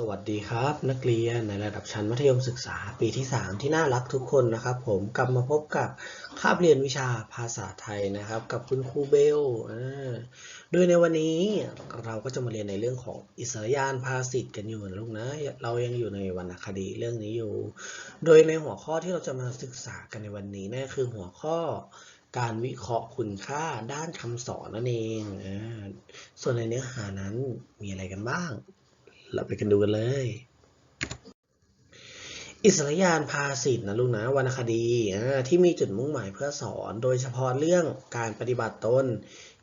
สวัสดีครับ นักเรียนในระดับชั้นมัธยมศึกษาปีที่ 3 ที่น่ารักทุกคนนะครับผมกลับมาพบกับคาบเรียนวิชาภาษาไทยนะครับ กับคุณครูเบลอ่าโดยในวันนี้เราก็จะมาเรียนในเรื่องของอิสรยานภาษิตกันอยู่นะลูกนะ เรายังอยู่ในวรรณคดีเรื่องนี้อยู่ โดยในหัวข้อที่เราจะมาศึกษากันในวันนี้นั่นคือหัวข้อการวิเคราะห์คุณค่าด้านคำสอนนั่นเอง ส่วนในเนื้อหานั้นมีอะไรกันบ้าง เราไปกันดูกันเลย อิสรยานพาสิทธ์นะลูกนะวรรณคดีที่มีจุดมุ่งหมายเพื่อสอนโดยเฉพาะเรื่องการปฏิบัติตน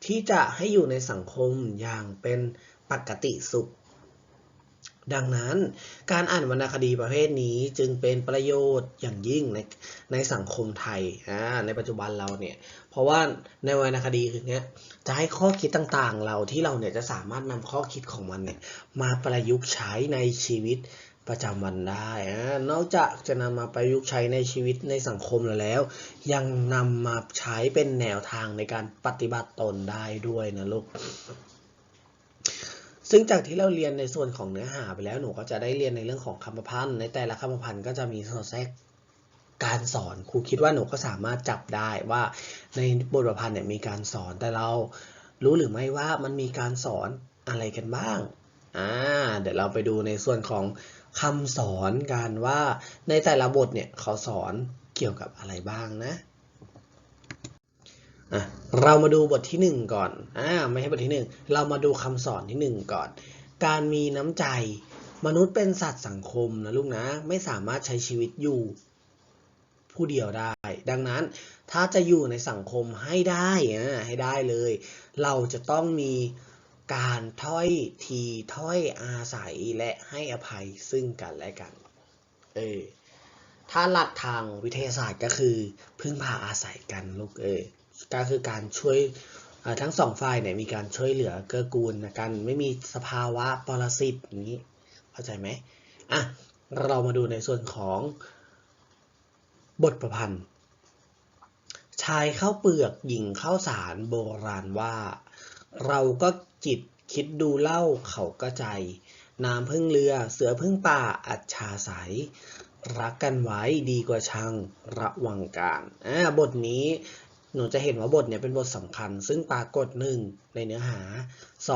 ที่จะให้อยู่ในสังคมอย่างเป็นปกติสุข ดังนั้นการอ่านวรรณคดีประเภทนี้จึงเป็นประโยชน์อย่างยิ่งในในสังคมไทยอ่าในปัจจุบันเราเนี่ยเพราะว่าในวรรณคดีคือเนี้ยจะให้ข้อคิดต่างๆ เราที่เราเนี่ยจะสามารถนำข้อคิดของมันเนี่ยมาประยุกต์ใช้ในชีวิตประจำวันได้อ่านอกจากจะนำมาประยุกต์ใช้ในชีวิตในสังคมเราแล้ว ยังนำมาใช้เป็นแนวทางในการปฏิบัติตนได้ด้วยนะลูก ซึ่งจากที่เราเรียนในส่วนของเนื้อหาไปแล้วหนูก็จะได้เรียนในเรื่องของคำประพันธ์ในแต่ละคำประพันธ์ก็จะมีสอดแทรกการสอนครูคิดว่าหนูก็สามารถจับได้ว่าในบทประพันธ์เนี่ยมีการสอนแต่เรารู้หรือไม่ว่ามันมีการสอนอะไรกันบ้างอ่าเดี๋ยวเราไปดูในส่วนของคำสอนกันว่าในแต่ละบทเนี่ยเขาสอนเกี่ยวกับอะไรบ้างนะ เรามาดูบทที่หนึ่งก่อนอ่าไม่ใช่บทที่หนึ่งเรามาดูคำสอนที่หนึ่งก่อน การมีน้ำใจ มนุษย์เป็นสัตว์สังคมนะลูกนะ ไม่สามารถใช้ชีวิตอยู่ ผู้เดียวได้ ดังนั้นถ้าจะอยู่ในสังคมให้ได้อ่าให้ได้เลย เราจะต้องมีการถ้อยทีถ้อยอาศัยและให้อภัยซึ่งกันและกัน เออถ้าหลักทางวิทยาศาสตร์ก็คือพึ่งพาอาศัยกันลูกเออ ก็คือการช่วยทั้งสองฝ่ายเนี่ยมีการช่วยเหลือเกื้อกูลกันไม่มีสภาวะปรสิตอย่างนี้เข้าใจไหมอะเรามาดูในส่วนของบทประพันธ์ ชายเข้าเปลือกหญิงเข้าสารโบราณว่า เราก็จิตคิดดูเล่าเขาก็ใจ น้ำพึ่งเรือเสือพึ่งป่าอัจฉาใสรักกันไว้ดีกว่าชังระวังการอ่าบทนี้ หนูจะเห็นว่าบทเนี่ยเป็นบทสำคัญ ซึ่งปรากฏหนึ่งในเนื้อหา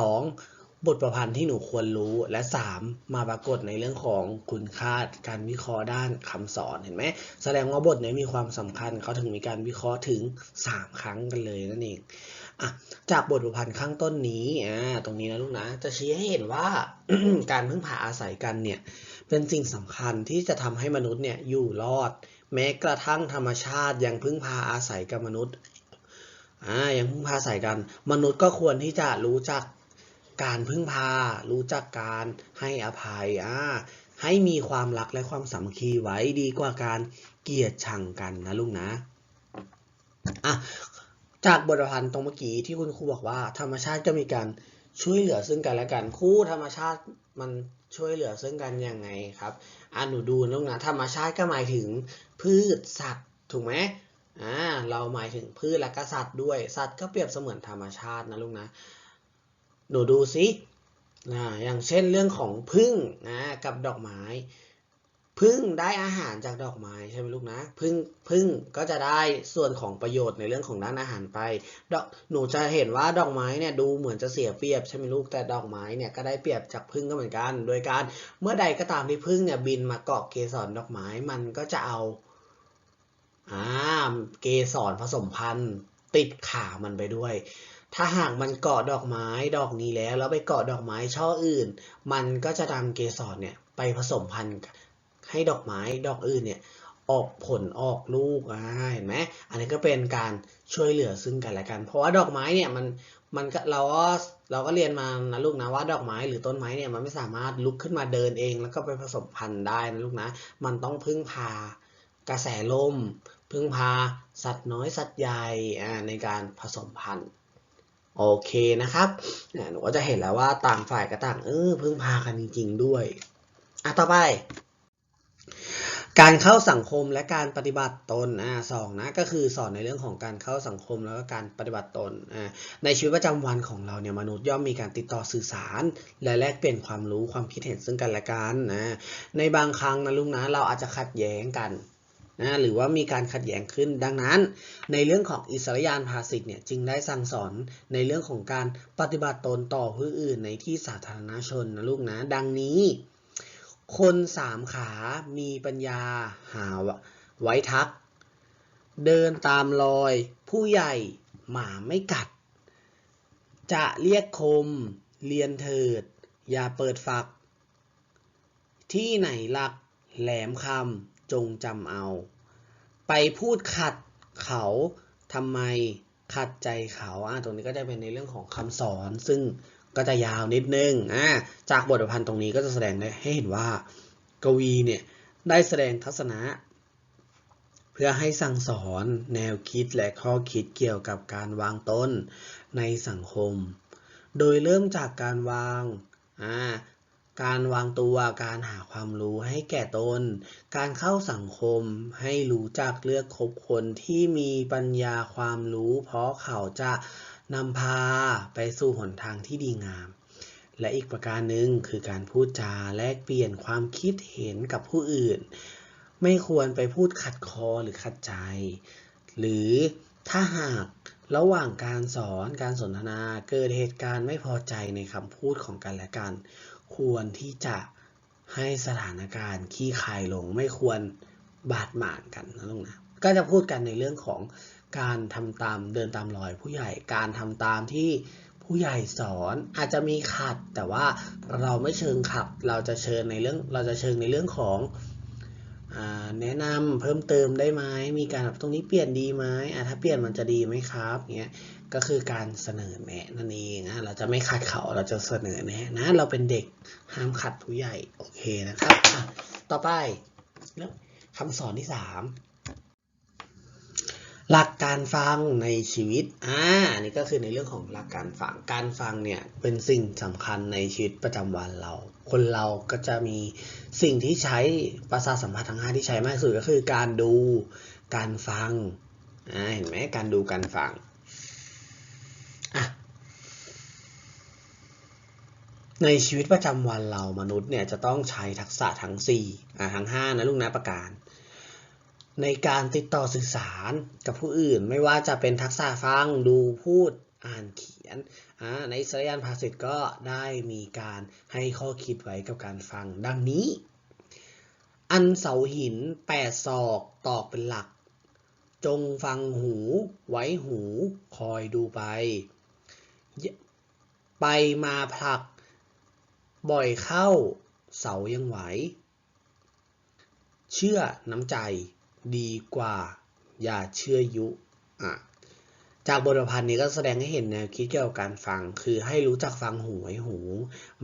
2. บทประพันธ์ที่หนูควรรู้และ 3. มาปรากฏในเรื่องของคุณค่าการวิเคราะห์ด้านคำสอนเห็นไหมแสดงว่าบทเนี้มีความสำคัญเขาถึงมีการวิเคราะห์ถึง 3 ครั้งกันเลยนั่นเองอะจากบทประพันธ์ข้างต้นนี้อ่าตรงนี้นะลูกนะ จะชี้ให้เห็นว่าการพึ่งพาอาศัยกันเนี่ย เป็นสิ่งสำคัญที่จะทำให้มนุษย์เนี่ยอยู่รอด แม้กระทั่งธรรมชาติยังพึ่งพาอาศัยกับมนุษย์อ่ายังพึ่งพาอาศัยกัน มนุษย์ก็ควรที่จะรู้จักการพึ่งพา รู้จักการให้อภัยอ่าให้มีความรักและความสามัคคีไว้ดีกว่าการเกลียดชังกันนะลูกนะอะจากบทประพันธ์ตรงเมื่อกี้ที่คุณครูบอกว่า ธรรมชาติก็มีการช่วยเหลือซึ่งกันและกันคู่ธรรมชาติมัน ช่วยเหลือซึ่งกันยังไงครับอ่าหนูดูนะลูกนะธรรมชาติก็หมายถึงพืชสัตว์ถูกไหมอ่าเราหมายถึงพืชและก็สัตว์ด้วยสัตว์ก็เปรียบเสมือนธรรมชาตินะลูกนะหนูดูสิอ่าอย่างเช่นเรื่องของพึ่งนะกับดอกไม้ พึ่งได้อาหารจากดอกไม้ใช่ไหมลูกนะพึ่งพึ่งก็จะได้ส่วนของประโยชน์ในเรื่องของด้านอาหารไปดอกหนูจะเห็นว่าดอกไม้เนี่ยดูเหมือนจะเสียเปรียบใช่ไหมลูกแต่ดอกไม้เนี่ยก็ได้เปรียบจากพึ่งก็เหมือนกัน โดยการเมื่อใดก็ตามที่พึ่งเนี่ยบินมาเกาะเกสรดอกไม้มันก็จะเอาอ่าเกสรผสมพันธุ์ติดขามันไปด้วย ถ้าหากมันเกาะดอกไม้ดอกนี้แล้ว แล้วไปเกาะดอกไม้ช่ออื่น มันก็จะนำเกสรเนี่ยไปผสมพันธุ์ ให้ดอกไม้ดอกอื่นเนี่ยออกผลออกลูกอ่าเห็นไหมอันนี้ก็เป็นการช่วยเหลือซึ่งกันและกัน เพราะว่าดอกไม้เนี่ยมันมันเราก็เราก็เรียนมานะลูกนะว่าดอกไม้หรือต้นไม้เนี่ยมันไม่สามารถลุกขึ้นมาเดินเอง แล้วก็ไปผสมพันธุ์ได้นะลูกนะ มันต้องพึ่งพากระแสลม พึ่งพาสัตว์น้อยสัตว์ใหญ่อ่าในการผสมพันธุ์โอเคนะครับเนี่ยหนูก็จะเห็นแล้วว่าต่างฝ่ายก็ต่างเออพึ่งพากันจริงๆด้วยอะต่อไป การเข้าสังคมและการปฏิบัติตนอ่าสองนะก็คือสอนในเรื่องของการเข้าสังคมแล้วก็การปฏิบัติตนอ่าในชีวิตประจำวันของเราเนี่ยมนุษย์ย่อมมีการติดต่อสื่อสาร และแลกเปลี่ยนความรู้ความคิดเห็นซึ่งกันและกันนะในบางครั้งนะลุงนะเราอาจจะขัดแย้งกันนะหรือว่ามีการขัดแย้งขึ้นดังนั้น ในเรื่องของอิสรยานภาสิทธิ์เนี่ยจึงได้สั่งสอนในเรื่องของการปฏิบัติตนต่อผู้อื่นในที่สาธารณชนนะลูกนะดังนี้ คนสามขามีปัญญาหาไว้ทัก เดินตามรอย ผู้ใหญ่หมาไม่กัด จะเรียกคม เรียนเถิด อย่าเปิดฝัก ที่ไหนหลัก แหลมคำจงจำเอา ไปพูดขัดเขาทำไมขัดใจเขาอะตรงนี้ก็จะเป็นในเรื่องของคำสอนซึ่ง ก็จะยาวนิดนึงอ่าจากบทประพันธ์ตรงนี้ก็จะแสดงให้เห็นว่ากวีเนี่ยได้แสดงทัศนะ เพื่อให้สั่งสอนแนวคิดและข้อคิดเกี่ยวกับการวางต้นในสังคม โดยเริ่มจากการวางอ่าการวางตัว การหาความรู้ให้แก่ตน การเข้าสังคมให้รู้จักเลือกคบคนที่มีปัญญาความรู้ เพราะเขาจะ นำพาไปสู่หนทางที่ดีงาม และอีกประการหนึ่งคือการพูดจาแลกเปลี่ยนความคิดเห็นกับผู้อื่น ไม่ควรไปพูดขัดคอหรือขัดใจ หรือถ้าหากระหว่างการสอนการสนทนาเกิดเหตุการณ์ไม่พอใจในคำพูดของกันและกัน ควรที่จะให้สถานการณ์ขี้คายลงไม่ควรบาดหมางกันนะลูกนะก็จะพูดกันในเรื่องของ การทำตามเดินตามรอยผู้ใหญ่ การทำตามที่ผู้ใหญ่สอนอาจจะมีขัด แต่ว่าเราไม่เชิงขัด เราจะเชิญในเรื่องเราจะเชิงในเรื่องของแนะนำเพิ่มเติมได้ไหมมีการแบบตรงนี้เปลี่ยนดีไหมถ้าเปลี่ยนมันจะดีไหมครับเงี้ยก็คือการเสนอแนะนั่นเองนะเราจะไม่ขัดเขาเราจะเสนอแนะนะเราเป็นเด็กห้ามขัดผู้ใหญ่โอเคนะครับต่อไปคำสอนที่สาม หลักการฟังในชีวิต อ่า นี่ก็คือในเรื่องของหลักการฟัง การฟังเนี่ยเป็นสิ่งสำคัญในชีวิตประจำวันเรา คนเราก็จะมีสิ่งที่ใช้ประสาทสัมผัสทั้งห้าที่ใช้มากที่สุดก็คือการดู การฟัง อ่า เห็นไหมการดู การฟัง อะ ในชีวิตประจำวันเรามนุษย์เนี่ยจะต้องใช้ทักษะทั้ง4อ่าทั้ง5นะลูกนะประการ ในการติดต่อสื่อสารกับผู้อื่น ไม่ว่าจะเป็นทักษะฟังดูพูดอ่านเขียนในสรยานภาษิตก็ได้มีการให้ข้อคิดไว้กับการฟังดังนี้ อันเสาหินแปดศอกตอกเป็นหลัก จงฟังหู ไว้หูคอยดูไป ไปมาผลัก บ่อยเข้าเสายังไหว เชื่อน้ำใจ ดีกว่า อย่าเชื่อยุอะจากบทประพันธ์นี้ก็แสดงให้เห็นแนวคิดเกี่ยวกับการฟัง คือให้รู้จักฟังหูไว้หู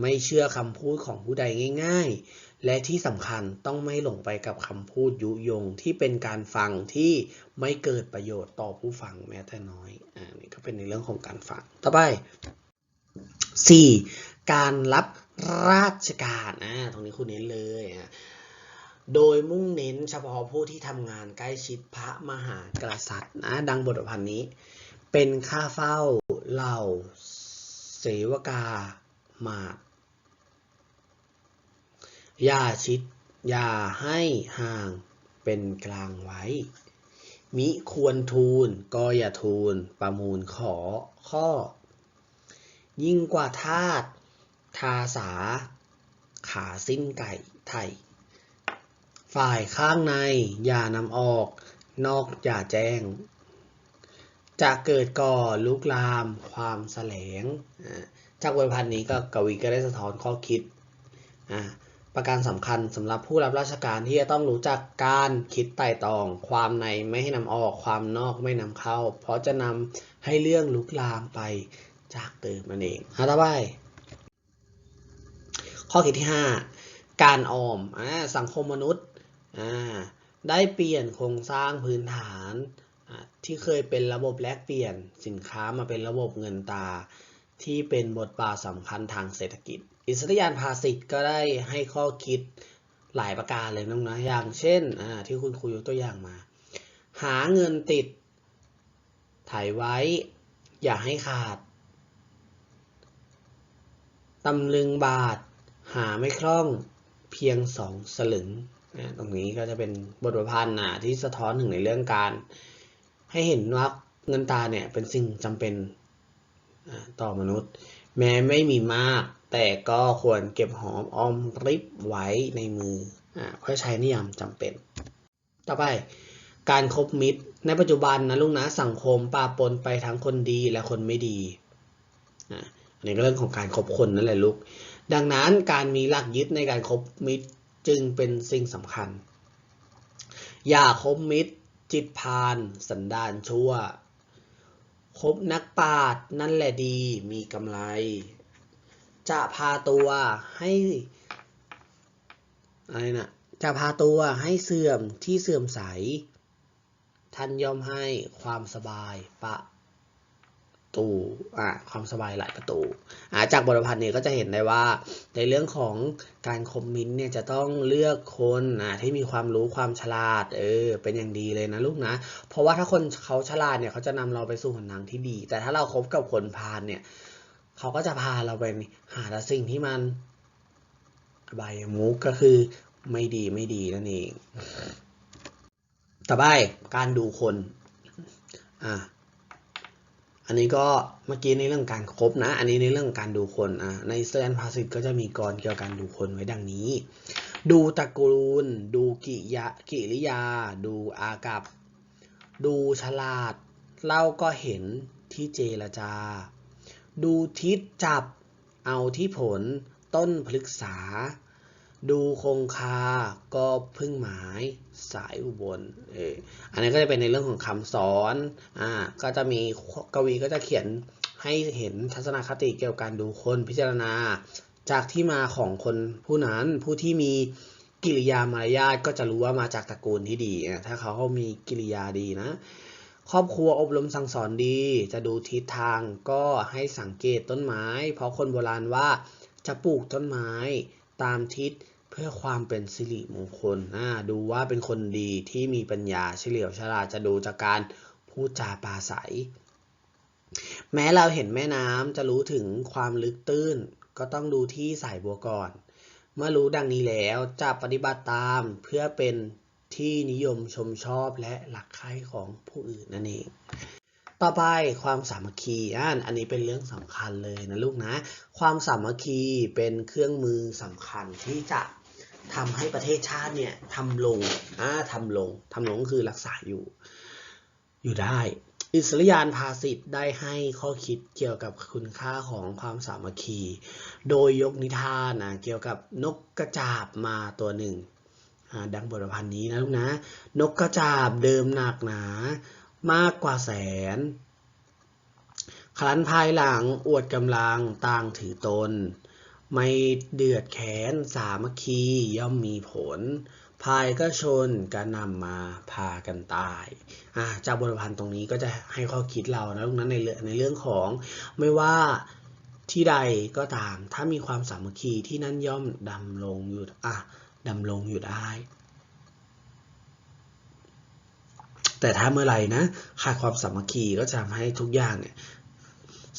ไม่เชื่อคำพูดของผู้ใดง่าย ๆ และที่สำคัญต้องไม่หลงไปกับคำพูดยุยงที่เป็นการฟังที่ไม่เกิดประโยชน์ต่อผู้ฟังแม้แต่น้อย อ่า นี่ก็เป็นในเรื่องของการฟัง ต่อไป 4. การรับราชการ อ่า ตรงนี้คุณเน้นเลยอะ โดยมุ่งเน้นเฉพาะผู้ที่ทำงานใกล้ชิดพระมหากษัตริย์นะ ดังบทพันธ์นี้ เป็นข้าเฝ้าเหล่าเสวกามาอย่าชิด อย่าให้ห่างเป็นกลางไว้ มิควรทูลก็อย่าทูลประมูลขอข้อ ยิ่งกว่าทาตทาสา ขาสิ้นไก่ไทย ฝ่ายข้างในอย่านำออก นอกอย่าแจ้ง จะเกิดก่อลุกลามความแสลง จากบทพันธ์นี้ก็กวีก็ได้สะท้อนข้อคิด ประการสำคัญสำหรับผู้รับราชการที่จะต้องรู้จักการคิดไต่ตอง ความในไม่ให้นำออกความนอกไม่นำเข้า เพราะจะนำให้เรื่องลุกลามไปจากเติมมันเองฮะต่อไปข้อคิดที่ 5 การออมอสังคมมนุษย์ ได้เปลี่ยนโครงสร้างพื้นฐานที่เคยเป็นระบบแลกเปลี่ยนสินค้ามาเป็นระบบเงินตา ที่เป็นบทบาทสำคัญทางเศรษฐกิจ อิสริยานภาษิตก็ได้ให้ข้อคิดหลายประการเลยน้องนะอย่างเช่นที่คุณครูยกตัวอย่างมา หาเงินติดถ่ายไว้ อย่าให้ขาดตำลึงบาท หาไม่คล่องเพียงสองสลึง ตรงนี้ก็จะเป็นบทประพันธ์นะที่สะท้อนถึงในเรื่องการ ให้เห็นว่าเงินตาเนี่ยเป็นสิ่งจำเป็นต่อมนุษย์ แม้ไม่มีมาก แต่ก็ควรเก็บหอมออมริบไว้ในมืออ่าเพื่อใช้นิยามจำเป็น ต่อไปการคบมิตร ในปัจจุบันนะลูกนะสังคมปาปนไปทั้งคนดีและคนไม่ดีอันนี้ก็เรื่องของการคบคนนั่นแหละลูกดังนั้นการมีหลักยึดในการคบมิตร จึงเป็นสิ่งสำคัญ อย่าคบมิตร จิตพาน สันดานชั่ว คบนักปราชญ์นั่นแหละดีมีกำไร จะพาตัวให้อะไรนะจะพาตัวให้เสื่อมที่เสื่อมใส ท่านยอมให้ความสบายปะ ตูอ่าความสบายหลายประตูอ่าจากบทพันธ์นี้ก็จะเห็นได้ว่าในเรื่องของการคอมมินต์เนี่ยจะต้องเลือกคนอ่าที่มีความรู้ความฉลาดเออเป็นอย่างดีเลยนะลูกนะ เพราะว่าถ้าคนเขาฉลาดเนี่ยเขาจะนำเราไปสู่หนทางที่ดี แต่ถ้าเราคบกับคนพาลเนี่ยเขาก็จะพาเราไปหาแต่สิ่งที่มันอบายมุกก็คือไม่ดีไม่ดีนั่นเองต่อไปการดูคน อ่า อันนี้ก็เมื่อกี้ในเรื่องการครบนะ อันนี้ในเรื่องการดูคนอ่าในสแตนภาษิตก็จะมีกรเกี่ยวกับการดูคนไว้ดังนี้ ดูตระกูล ดูกิยะกิริยา ดูอากับ ดูฉลาด เล่าก็เห็นที่เจรจา ดูทิศจับ เอาที่ผล ต้นพฤกษา ดูคงคา ก็พึ่งหมายสายอุบลเอออันนี้ก็จะเป็นในเรื่องของคำสอน อ่า ก็จะมีกวีก็จะเขียนให้เห็นทัศนคติเกี่ยวกับการดูคนพิจารณา จากที่มาของคนผู้นั้นผู้ที่มีกิริยามารยาทก็จะรู้ว่ามาจากตระกูลที่ดีอะถ้าเขาเขามีกิริยาดีนะ ครอบครัวอบรมสั่งสอนดี จะดูทิศทางก็ให้สังเกตต้นไม้ เพราะคนโบราณว่าจะปลูกต้นไม้ตามทิศ พื่อความเป็นสิริมงคลอ่าดูว่าเป็นคนดีที่มีปัญญาเฉลียวฉลาดจะดูจากการพูดจาปาศัย แม้เราเห็นแม่น้ำจะรู้ถึงความลึกตื้น ก็ต้องดูที่สายบัวก่อน เมื่อรู้ดังนี้แล้วจะปฏิบัติตามเพื่อเป็นที่นิยมชมชอบและหลักใคร่ของผู้อื่นนั่นเอง ต่อไปความสามัคคีอันอันนี้เป็นเรื่องสำคัญเลยนะลูกนะ ความสามัคคีเป็นเครื่องมือสำคัญที่จะ ทำให้ประเทศชาติเนี่ยทำลงอ่าทำลงทำลงก็คือรักษาอยู่ อยู่ได้ อิสริยานภาษิตได้ให้ข้อคิดเกี่ยวกับคุณค่าของความสามัคคี โดยยกนิทานนะเกี่ยวกับนกกระจาบมาตัวหนึ่งอ่าดังบทประพันธ์นี้นะลูกนะ นกกระจาบเดิมหนักหนามากกว่าแสนครั้นภายหลังอวดกำลังต่างถือตน ไม่เดือดแขนสามัคคีย่อมมีผลภายก็ชนก็นำมาพากันตายอ่าจากบทพันธ์ตรงนี้ก็จะให้ข้อคิดเรานะลูกนั้นในเรื่องในเรื่องของไม่ว่าที่ใดก็ตาม ถ้ามีความสามัคคีที่นั่นย่อมดำรงอยู่อะดำรงอยู่ได้แต่ถ้าเมื่อไหร่นะขาดความสามัคคีก็จะทำให้ทุกอย่างเนี่ย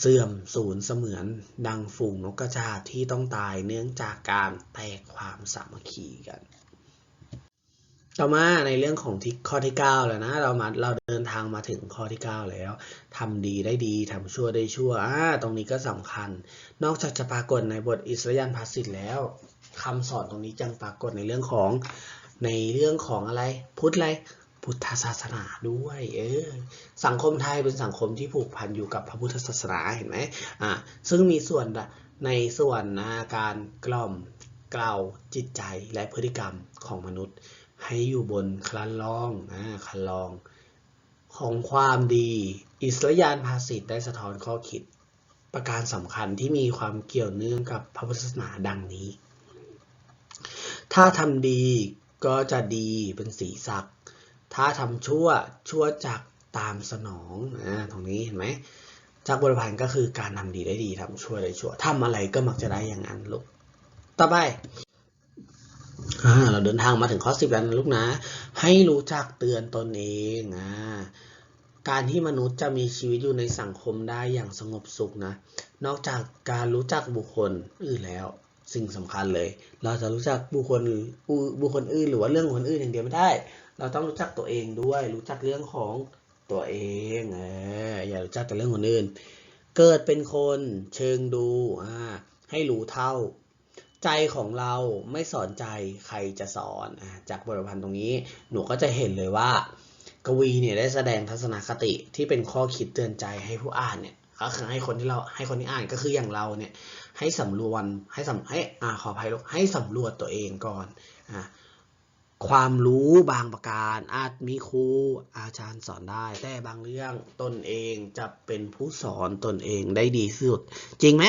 เสื่อมสูญเสมือนดังฝูงนกกระจาบที่ต้องตายเนื่องจากการแตกความสามัคคีกัน ต่อมาในเรื่องของที่ข้อที่ 9 แล้วนะ เรามาเราเดินทางมาถึงข้อที่ 9 แล้วทำดีได้ดีทำชั่วได้ชั่วอ่าตรงนี้ก็สำคัญ นอกจากจะปรากฏในบทอิสรยานภาษิตแล้วคำสอนตรงนี้ยังปรากฏในเรื่องของในเรื่องของอะไร พุทธอะไร พุทธศาสนาด้วย เออ สังคมไทยเป็นสังคมที่ผูกพันอยู่กับพระพุทธศาสนาเห็นไหมอ่าซึ่งมีส่วนในส่วนนะการกล่อมกล่าวจิตใจและพฤติกรรมของมนุษย์ ให้อยู่บนคลันลองอ่าคลันลอง ของความดี อิสรยานภาษิตได้สะท้อนข้อคิด ประการสำคัญที่มีความเกี่ยวเนื่องกับพระพุทธศาสนาดังนี้ ถ้าทำดีก็จะดีเป็นสีสัก ถ้าทำชั่วชั่วจากตามสนองอ่าตรงนี้เห็นไหมจากบทพันธ์ก็คือการทำดีได้ดีทำชั่วได้ชั่วทำอะไรก็มักจะได้อย่างนั้นลูกต่อไปอเราเดินทางมาถึงข้อสิบแล้วนะลูกนะ ให้รู้จักเตือนตนเองอ่าการที่มนุษย์จะมีชีวิตอยู่ในสังคมได้อย่างสงบสุขนะ นอกจากการรู้จักบุคคลอื่นแล้ว สิ่งสำคัญเลย เราจะรู้จักบุคคลอุบุคคลอื่นหรือว่าเรื่องคนอื่นอย่างเดียวไม่ได้ เราต้องรู้จักตัวเองด้วย รู้จักเรื่องของตัวเองเอออย่ารู้จักแต่เรื่องคนอื่น เกิดเป็นคนเชิงดูอ่าให้รู้เท่า ใจของเราไม่สอนใจใครจะสอนอจากบทประพันธ์ตรงนี้หนูก็จะเห็นเลยว่า กวีเนี่ยได้แสดงทัศนคติที่เป็นข้อคิดเตือนใจให้ผู้อ่านเนี่ยก็คือให้คนที่เราให้คนที่อ่านก็คืออย่างเราเนี่ย ให้สำรวจให้สำให้อ่าขออภัยลูกให้สำรวจตัวเองก่อนอ่าความรู้บางประการ อาจมีครูอาจารย์สอนได้ แต่บางเรื่องตนเองจะเป็นผู้สอนตนเองได้ดีสุด จริงไหม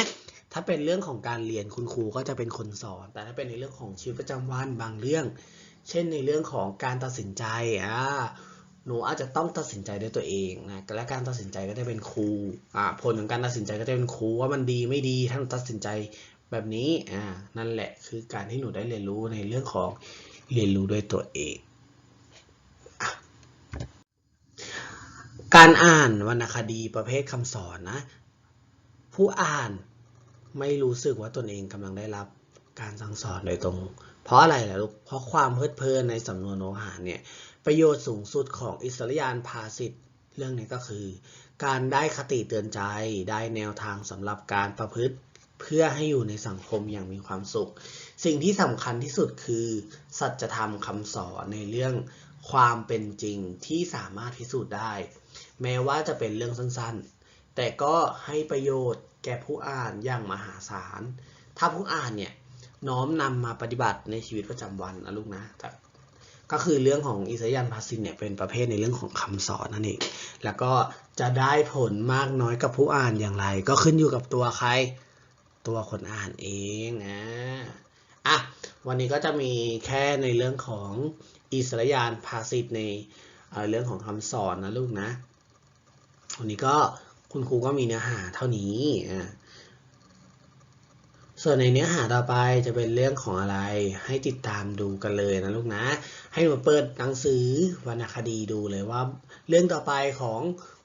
ถ้าเป็นเรื่องของการเรียนคุณครูก็จะเป็นคนสอน แต่ถ้าเป็นในเรื่องของชีวิตประจำวันบางเรื่อง เช่นในเรื่องของการตัดสินใจอ่า หนูอาจจะต้องตัดสินใจด้วยตัวเองนะและการตัดสินใจก็จะเป็นครูอ่าผลของการตัดสินใจก็จะเป็นครูว่ามันดีไม่ดีถ้าหนูตัดสินใจแบบนี้อ่านั่นแหละคือการที่หนูได้เรียนรู้ในเรื่องของเรียนรู้ด้วยตัวเองอการอ่านวรรณคดีประเภทคำสอนนะ ผู้อ่านไม่รู้สึกว่าตนเองกำลังได้รับการสั่งสอนโดยตรง เพราะอะไรล่ะลูกเพราะความเพลิดเพลินในสำนวนโนหารเนี่ย ประโยชน์สูงสุดของอิสริยานภาสิทธิ์เรื่องนี้ก็คือ การได้คติเตือนใจได้แนวทางสำหรับการประพฤติเพื่อให้อยู่ในสังคมอย่างมีความสุข สิ่งที่สำคัญที่สุดคือ สัจธรรมคำสอนในเรื่องความเป็นจริงที่สามารถพิสูจน์ได้ แม้ว่าจะเป็นเรื่องสั้นๆ แต่ก็ให้ประโยชน์แก่ผู้อ่านอย่างมหาศาล ถ้าผู้อ่านเนี่ยน้อมนำมาปฏิบัติในชีวิตประจำวันนะลูกนะ ก็คือเรื่องของอิสยันภาสินเนี่ยเป็นประเภทในเรื่องของคำสอนนั่นเอง แล้วก็จะได้ผลมากน้อยกับผู้อ่านอย่างไร ก็ขึ้นอยู่กับตัวใคร ตัวคนอ่านเองนะอะวันนี้ก็จะมีแค่ในเรื่องของอิสยานภาสิทในเเรื่องของคำสอนนะลูกนะ วันนี้ก็คุณครูก็มีเนื้อหาเท่านี้อ่าส่วนในเนื้อหาต่อไปจะเป็นเรื่องของอะไรให้ติดตามดูกันเลยนะลูกนะ ให้หนูเปิดหนังสือวรรณคดีดูเลยว่า เรื่องต่อไปของ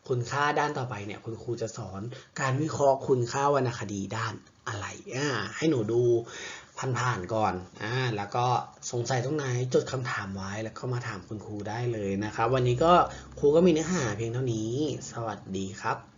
คุณค่าด้านต่อไปเนี่ยคุณครูจะสอนการวิเคราะห์คุณค่าวรรณคดีด้านอะไรอ่าให้หนูดูผ่านๆก่อนอ่าแล้วก็สงสัยตรงไหนจดคำถามไว้แล้วก็มาถามคุณครูได้เลยนะครับ วันนี้ก็ครูก็มีเนื้อหาเพียงเท่านี้ สวัสดีครับ